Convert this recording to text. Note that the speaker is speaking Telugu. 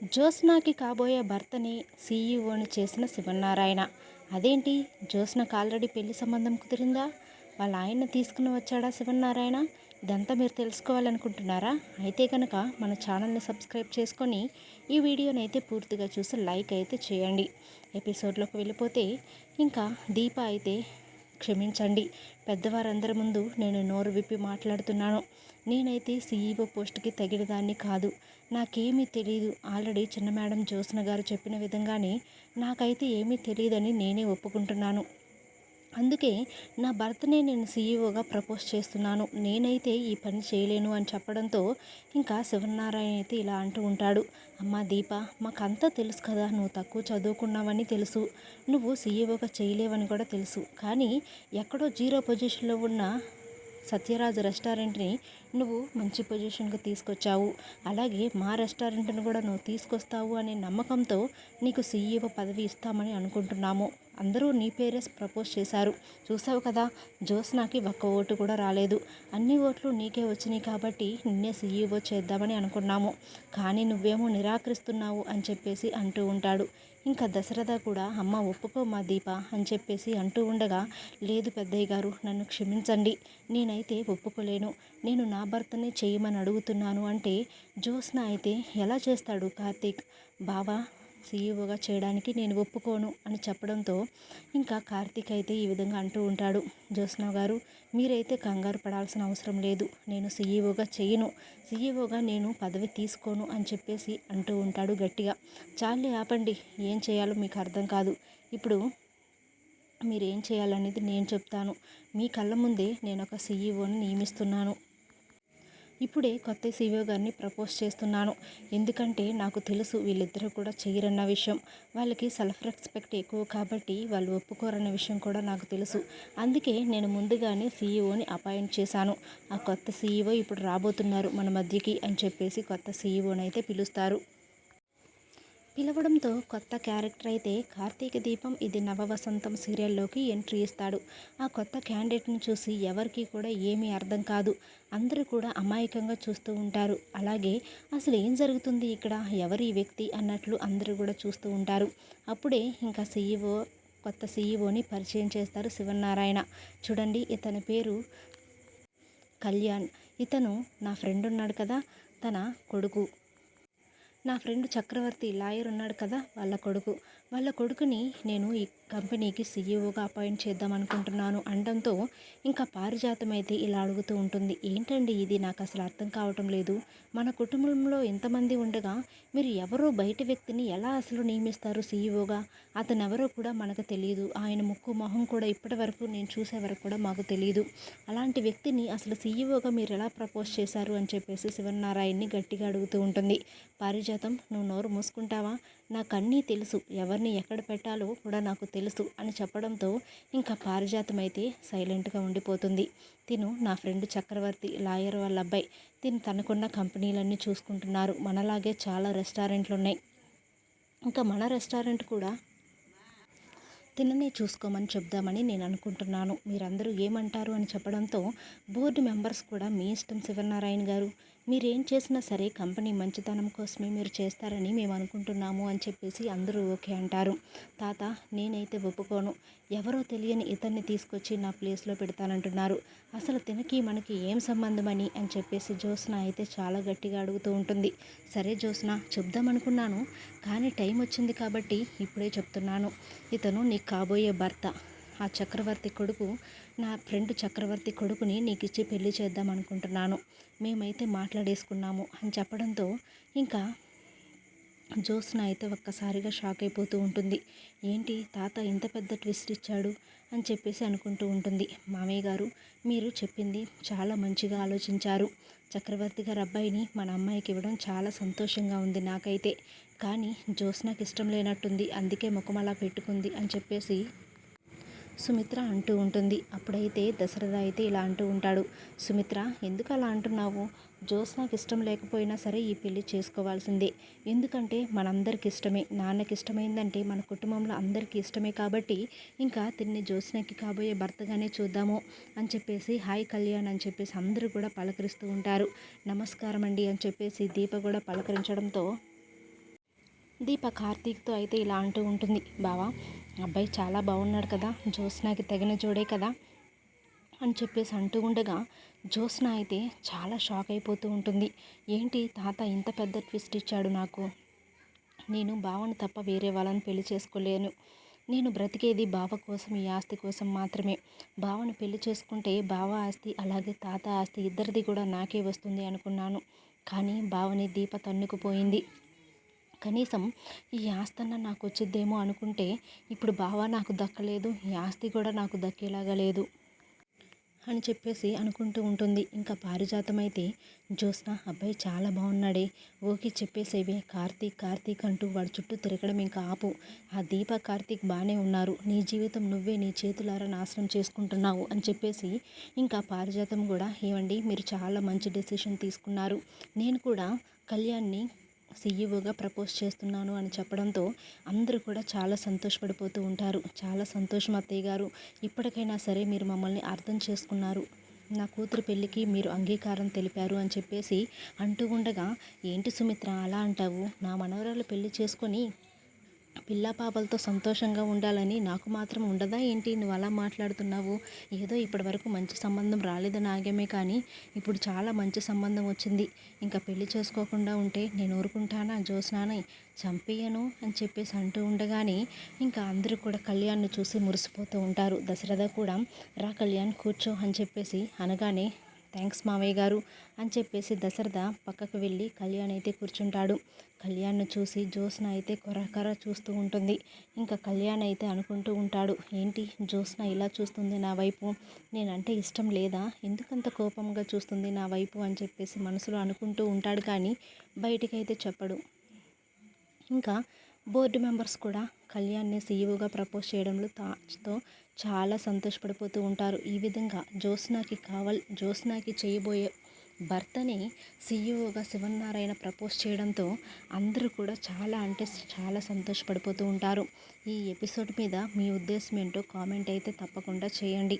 జ్యోత్స్నాకి కాబోయే భర్తని సీఈఓని చేసిన శివనారాయణ అదేంటి? జ్యోత్స్నకు ఆల్రెడీ పెళ్ళి సంబంధం కుదిరిందా? వాళ్ళ ఆయన తీసుకుని వచ్చాడా శివనారాయణ ఇదంతా మీరు తెలుసుకోవాలనుకుంటున్నారా? అయితే కనుక మన ఛానల్ని సబ్స్క్రైబ్ చేసుకొని ఈ వీడియోని అయితే పూర్తిగా చూసి లైక్ అయితే చేయండి. ఎపిసోడ్లోకి వెళ్ళిపోతే ఇంకా దీప అయితే క్షమించండి. పెద్దవారందరి ముందు నేను నోరు విప్పి మాట్లాడుతున్నాను. నేనైతే సీఈఓ పోస్ట్కి తగిన దాన్ని కాదు. నాకేమీ తెలియదు ఆల్రెడీ చిన్న మేడం జ్యోత్స్న గారు చెప్పిన విధంగానే నాకైతే ఏమీ తెలియదని నేనే ఒప్పుకుంటున్నాను. అందుకే నా భర్తనే నేను సీఈఓగా ప్రపోజ్ చేస్తున్నాను. నేనైతే ఈ పని చేయలేను అని చెప్పడంతో ఇంకా శివనారాయణ అయితే ఇలా అంటూ ఉంటాడు. అమ్మ దీప మాకంతా తెలుసు కదా నువ్వు తక్కువ చదువుకున్నావని తెలుసు. నువ్వు సీఈఓగా చేయలేవని కూడా తెలుసు. కానీ ఎక్కడో జీరో పొజిషన్లో ఉన్న సత్యరాజ్ రెస్టారెంట్ని నువ్వు మంచి పొజిషన్కి తీసుకొచ్చావు. అలాగే మా రెస్టారెంట్ని కూడా నువ్వు తీసుకొస్తావు అనే నమ్మకంతో నీకు సీఈఓ పదవి ఇస్తామని అనుకుంటున్నాము. అందరూ నీ పేరే ప్రపోజ్ చేశారు. చూసావు కదా జ్యోత్స్నాకి ఒక్క ఓటు కూడా రాలేదు. అన్ని ఓట్లు నీకే వచ్చినాయి కాబట్టి నిన్నే సీఈఓ చేద్దామని అనుకున్నాము. కానీ నువ్వేమో నిరాకరిస్తున్నావు అని చెప్పేసి అంటూ ఉంటాడు. ఇంకా దశరథ కూడా అమ్మ ఒప్పుకో మా దీప అని చెప్పేసి అంటూ ఉండగా లేదు పెద్దయ్య గారు నన్ను క్షమించండి. నేనైతే ఒప్పుకోలేను. నేను నా భర్తనే చేయమని అడుగుతున్నాను అంటే జ్యోత్స్న అయితే ఎలా చేస్తాడు కార్తీక్? బావా సీఈఓగా చేయడానికి నేను ఒప్పుకోను అని చెప్పడంతో ఇంకా కార్తీక్ అయితే ఈ విధంగా అంటూ ఉంటాడు. జ్యోత్స్న గారు మీరైతే కంగారు పడాల్సిన అవసరం లేదు. నేను సీఈఓగా చేయను. సీఈఓగా నేను పదవి తీసుకోను అని చెప్పేసి అంటూ ఉంటాడు గట్టిగా. చాలే ఆపండి. ఏం చేయాలో మీకు అర్థం కాదు. ఇప్పుడు మీరు ఏం చేయాలనేది నేను చెప్తాను. మీ కళ్ళ ముందే నేను ఒక సీఈఓని నియమిస్తున్నాను. ఇప్పుడే కొత్త సీఓ గారిని ప్రపోజ్ చేస్తున్నాను. ఎందుకంటే నాకు తెలుసు వీళ్ళిద్దరూ కూడా చేయరన్న విషయం. వాళ్ళకి సెల్ఫ్ రెస్పెక్ట్ ఎక్కువ కాబట్టి వాళ్ళు ఒప్పుకోరన్న విషయం కూడా నాకు తెలుసు. అందుకే నేను ముందుగానే సీఈఓని అపాయింట్ చేశాను. ఆ కొత్త సీఈఓ ఇప్పుడు రాబోతున్నారు మన మధ్యకి అని చెప్పేసి కొత్త సీఈఓని అయితే పిలుస్తారు. పిలవడంతో కొత్త క్యారెక్టర్ అయితే కార్తీక దీపం ఇది నవవసంతం సీరియల్లోకి ఎంట్రీ ఇస్తాడు. ఆ కొత్త క్యాండిడేట్ని చూసి ఎవరికి కూడా ఏమీ అర్థం కాదు. అందరూ కూడా అమాయకంగా చూస్తూ ఉంటారు. అలాగే అసలు ఏం జరుగుతుంది ఇక్కడ? ఎవరి వ్యక్తి? అన్నట్లు అందరూ కూడా చూస్తూ ఉంటారు. అప్పుడే ఇంకా సీఈఓ కొత్త సీఈఓని పరిచయం చేస్తారు శివనారాయణ. చూడండి ఇతని పేరు కళ్యాణ్. ఇతను నా ఫ్రెండ్ ఉన్నాడు కదా తన కొడుకు. నా ఫ్రెండ్ చక్రవర్తి లాయర్ ఉన్నాడు కదా వాళ్ళ కొడుకు. వాళ్ళ కొడుకుని నేను ఈ కంపెనీకి సీఈఓగా అపాయింట్ చేద్దాం అనుకుంటున్నాను అనడంతో ఇంకా పారిజాతం అయితే ఇలా అడుగుతూ ఉంటుంది. ఏంటండి ఇది? నాకు అసలు అర్థం కావటం లేదు. మన కుటుంబంలో ఎంతమంది ఉండగా మీరు ఎవరో బయట వ్యక్తిని ఎలా అసలు నియమిస్తారు సీఈఓగా? అతను ఎవరో కూడా మనకు తెలియదు ఆయన ముక్కు మొహం కూడా ఇప్పటి వరకు నేను చూసే వరకు కూడా మాకు తెలియదు అలాంటి వ్యక్తిని అసలు సీఈఓగా మీరు ఎలా ప్రపోజ్ చేశారు అని చెప్పేసి శివనారాయణని గట్టిగా అడుగుతూ ఉంటుంది. పారిజాతం నువ్వు నోరు మూసుకుంటావా? నాకు అన్నీ తెలుసు. ఎవరిని ఎక్కడ పెట్టాలో కూడా నాకు తెలుసు అని చెప్పడంతో ఇంకా పారిజాతం అయితే సైలెంట్గా ఉండిపోతుంది. తిను నా ఫ్రెండ్ చక్రవర్తి లాయర్ వాళ్ళ అబ్బాయి. తిను తనకున్న కంపెనీలన్నీ చూసుకుంటున్నారు. మనలాగే చాలా రెస్టారెంట్లు ఉన్నాయి ఇంకా మన రెస్టారెంట్ కూడా తిననే చూసుకోమని చెప్దామని నేను అనుకుంటున్నాను. మీరందరూ ఏమంటారు అని చెప్పడంతో బోర్డు మెంబర్స్ కూడా మీ ఇష్టం శివనారాయణ గారు. మీరేం చేసినా సరే కంపెనీ మంచితనం కోసమే మీరు చేస్తారని మేము అనుకుంటున్నాము అని చెప్పేసి అందరూ ఓకే అంటారు. తాత నేనైతే ఒప్పుకోను. ఎవరో తెలియని ఇతన్ని తీసుకొచ్చి నా ప్లేస్లో పెడతానంటున్నారు. అసలు తినకి మనకి ఏం సంబంధమని అని చెప్పేసి జ్యోత్స్న అయితే చాలా గట్టిగా అడుగుతూ ఉంటుంది. సరే జ్యోత్స్న చెప్దామనుకున్నాను కానీ టైం వచ్చింది కాబట్టి ఇప్పుడే చెప్తున్నాను. ఇతను నీకు కాబోయే భర్త. ఆ చక్రవర్తి కొడుకు నా ఫ్రెండ్ చక్రవర్తి కొడుకుని నీకు ఇచ్చి పెళ్ళి చేద్దాం అనుకుంటున్నాను. మేమైతే మాట్లాడేసుకున్నాము అని చెప్పడంతో ఇంకా జ్యోత్స్న అయితే ఒక్కసారిగా షాక్ అయిపోతూ ఉంటుంది. ఏంటి తాత ఇంత పెద్ద ట్విస్ట్ ఇచ్చాడు అని చెప్పేసి అనుకుంటూ ఉంటుంది. మామయ్య గారు మీరు చెప్పింది చాలా మంచిగా ఆలోచించారు. చక్రవర్తి గారి అబ్బాయిని మన అమ్మాయికి ఇవ్వడం చాలా సంతోషంగా ఉంది నాకైతే. కానీ జ్యోత్స్నకి ఇష్టం లేనట్టుంది అందుకే ముఖం అలా పెట్టుకుంది అని చెప్పేసి సుమిత్ర అంటూ ఉంటుంది. అప్పుడైతే దశరథ అయితే ఇలా అంటూ ఉంటాడు. సుమిత్ర ఎందుకు అలా అంటున్నావు? జ్యోత్స్నాకి ఇష్టం లేకపోయినా సరే ఈ పెళ్ళి చేసుకోవాల్సిందే. ఎందుకంటే మనందరికి ఇష్టమే. నాన్నకి ఇష్టమైందంటే మన కుటుంబంలో అందరికీ ఇష్టమే కాబట్టి ఇంకా తిన్ని జోస్నాకి కాబోయే భర్తగానే చూద్దాము అని చెప్పేసి హాయ్ కళ్యాణ్ అని చెప్పేసి అందరూ కూడా పలకరిస్తూ ఉంటారు. నమస్కారం అండి అని చెప్పేసి దీప కూడా పలకరించడంతో దీప కార్తీక్తో అయితే ఇలా అంటూ ఉంటుంది. బావా అబ్బాయి చాలా బాగున్నాడు కదా జ్యోత్స్నాకి తగిన జోడే కదా అని చెప్పేసి అంటూ ఉండగా జ్యోత్స్న అయితే చాలా షాక్ అయిపోతూ ఉంటుంది. ఏంటి తాత ఇంత పెద్ద ట్విస్ట్ ఇచ్చాడు నాకు. నేను బావని తప్ప వేరే వాళ్ళని పెళ్ళి చేసుకోలేను. నేను బ్రతికేది బావ కోసం ఈ ఆస్తి కోసం మాత్రమే. బావను పెళ్ళి చేసుకుంటే బావ ఆస్తి అలాగే తాత ఆస్తి ఇద్దరిది కూడా నాకే వస్తుంది అనుకున్నాను. కానీ బావని దీప తన్నుకుపోయింది. కనీసం ఈ ఆస్తన్న నాకు వచ్చిద్దేమో అనుకుంటే ఇప్పుడు బావ నాకు దక్కలేదు ఈ ఆస్తి కూడా నాకు దక్కేలాగా లేదు అని చెప్పేసి అనుకుంటూ ఉంటుంది. ఇంకా పారిజాతం అయితే జ్యోత్స్న అబ్బాయి చాలా బాగున్నాడే ఓకే చెప్పేసేవి కార్తీక్ కార్తీక్ అంటూ వాడి చుట్టూ తిరగడం ఇంకా ఆపు. ఆ దీప కార్తీక్ బాగానే ఉన్నారు. నీ జీవితం నువ్వే నీ చేతులారా నాశనం చేసుకుంటున్నావు అని చెప్పేసి ఇంకా పారిజాతం కూడా ఏమండి మీరు చాలా మంచి డెసిషన్ తీసుకున్నారు. నేను కూడా కళ్యాణ్ని సీఈఓగా ప్రపోజ్ చేస్తున్నాను అని చెప్పడంతో అందరూ కూడా చాలా సంతోషపడిపోతూ ఉంటారు. చాలా సంతోషం అత్తయ్య గారు. ఇప్పటికైనా సరే మీరు మమ్మల్ని అర్థం చేసుకున్నారు. నా కూతురు పెళ్ళికి మీరు అంగీకారం తెలిపారు అని చెప్పేసి అంటూ ఉండగా ఏంటి సుమిత్ర అలా అంటావు? నా మనవరాలు పెళ్ళి చేసుకొని పిల్ల పాపలతో సంతోషంగా ఉండాలని నాకు మాత్రం ఉండదా ఏంటి? నువ్వు అలా మాట్లాడుతున్నావు. ఏదో ఇప్పటి వరకు మంచి సంబంధం రాలేదని నాగమే కానీ ఇప్పుడు చాలా మంచి సంబంధం వచ్చింది. ఇంకా పెళ్ళి చేసుకోకుండా ఉంటే నేను ఊరుకుంటానా? జ్యోత్స్నాని చంపేయను అని చెప్పేసి అంటూ ఉండగానే ఇంకా అందరూ కూడా కళ్యాణ్ని చూసి మురిసిపోతూ ఉంటారు. దశరథ కూడా రా కళ్యాణ్ కూర్చో అని చెప్పేసి అనగానే థ్యాంక్స్ మావయ్య గారు అని చెప్పేసి దశరథ పక్కకు వెళ్ళి కళ్యాణ్ అయితే కూర్చుంటాడు. కళ్యాణ్ను చూసి జ్యోత్స్న అయితే కొరకర చూస్తూ ఉంటుంది. ఇంకా కళ్యాణ్ అయితే అనుకుంటూ ఉంటాడు ఏంటి జ్యోత్స్న ఇలా చూస్తుంది నా వైపు? నేనంటే ఇష్టం లేదా? ఎందుకంత కోపంగా చూస్తుంది నా వైపు? అని చెప్పేసి మనసులో అనుకుంటూ ఉంటాడు కానీ బయటికైతే చెప్పడు. ఇంకా బోర్డు మెంబర్స్ కూడా కళ్యాణ్ని సీఈఓగా ప్రపోజ్ చేయడంలో తాతో చాలా సంతోషపడిపోతూ ఉంటారు. ఈ విధంగా జ్యోత్స్నాకి కావల్ జ్యోత్స్నాకి చేయబోయే భర్తని సీఈఓగా శివనారాయణ ప్రపోజ్ చేయడంతో అందరూ కూడా చాలా అంటే చాలా సంతోషపడిపోతూ ఉంటారు. ఈ ఎపిసోడ్ మీద మీ ఉద్దేశం ఏంటో కామెంట్ అయితే తప్పకుండా చేయండి.